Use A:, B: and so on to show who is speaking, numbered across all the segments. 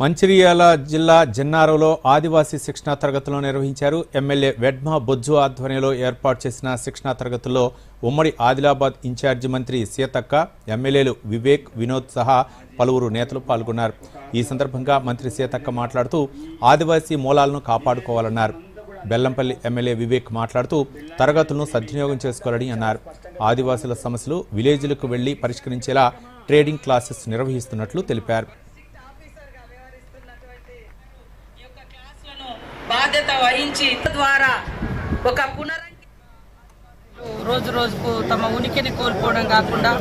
A: మంచిర్యాల జిల్లా జిన్నారంలో ఆదివాసీ శిక్షణా తరగతులు నిర్వహించారు. ఎమ్మెల్యే వెడ్మా బొజ్జు ఆధ్వర్యంలో ఏర్పాటు చేసిన శిక్షణా తరగతుల్లో ఉమ్మడి ఆదిలాబాద్ ఇన్ఛార్జి మంత్రి సీతక్క ఎమ్మెల్యేలు వివేక్ వినోద్ సహా పలువురు నేతలు పాల్గొన్నారు. ఈ సందర్భంగా మంత్రి సీతక్క మాట్లాడుతూ ఆదివాసీ మూలాలను కాపాడుకోవాలన్నారు. బెల్లంపల్లి ఎమ్మెల్యే వివేక్ మాట్లాడుతూ తరగతులను సద్వినియోగం చేసుకోవాలని అన్నారు. ఆదివాసుల సమస్యలు విలేజ్లకు వెళ్ళి పరిష్కరించేలా ట్రేడింగ్ క్లాసెస్ నిర్వహిస్తున్నట్లు తెలిపారు.
B: యొక్క క్లాసులను బాధ్యత వహించి ద్వారా ఒక పునర
C: రోజు రోజుకు తమ ఉనికిని కోల్పోవడం కాకుండా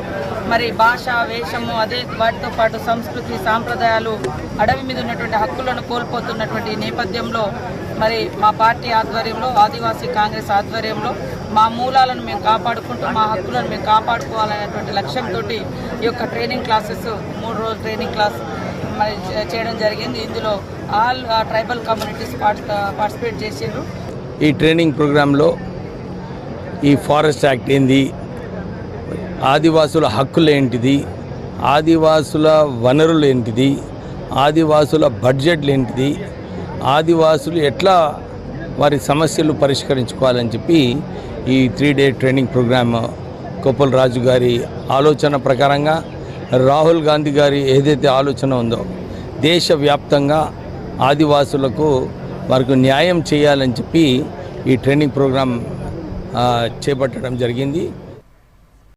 C: మరి భాష వేషము అదే వాటితో పాటు సంస్కృతి సాంప్రదాయాలు అడవి మీద ఉన్నటువంటి హక్కులను కోల్పోతున్నటువంటి నేపథ్యంలో మరి మా పార్టీ ఆధ్వర్యంలో ఆదివాసీ కాంగ్రెస్ ఆధ్వర్యంలో మా మూలాలను మేము కాపాడుకుంటూ మా హక్కులను మేము కాపాడుకోవాలనేటువంటి లక్ష్యంతో ఈ యొక్క ట్రైనింగ్ క్లాసెస్ మూడు రోజుల ట్రైనింగ్ క్లాస్ మరి చేయడం జరిగింది. ఇందులో ఆల్ ట్రైబల్ కమ్యూనిటీస్ పార్టిసిపేట్ చేసిండ్రు.
D: ఈ ట్రైనింగ్ ప్రోగ్రాంలో ఈ ఫారెస్ట్ యాక్ట్ ఏంది? ఆదివాసుల హక్కులు ఏంటిది? ఆదివాసుల వనరులు ఏంటిది? ఆదివాసుల బడ్జెట్లు ఏంటిది? ఆదివాసులు ఎట్లా వారి సమస్యలు పరిష్కరించుకోవాలని చెప్పి ఈ three day training programme Koppala Raju గారి ఆలోచన ప్రకారంగా రాహుల్ గాంధీ గారి ఏదైతే ఆలోచన ఉందో దేశవ్యాప్తంగా ఆదివాసులకు వారికి న్యాయం చేయాలని చెప్పి ఈ ట్రైనింగ్ ప్రోగ్రాం చేపట్టడం జరిగింది.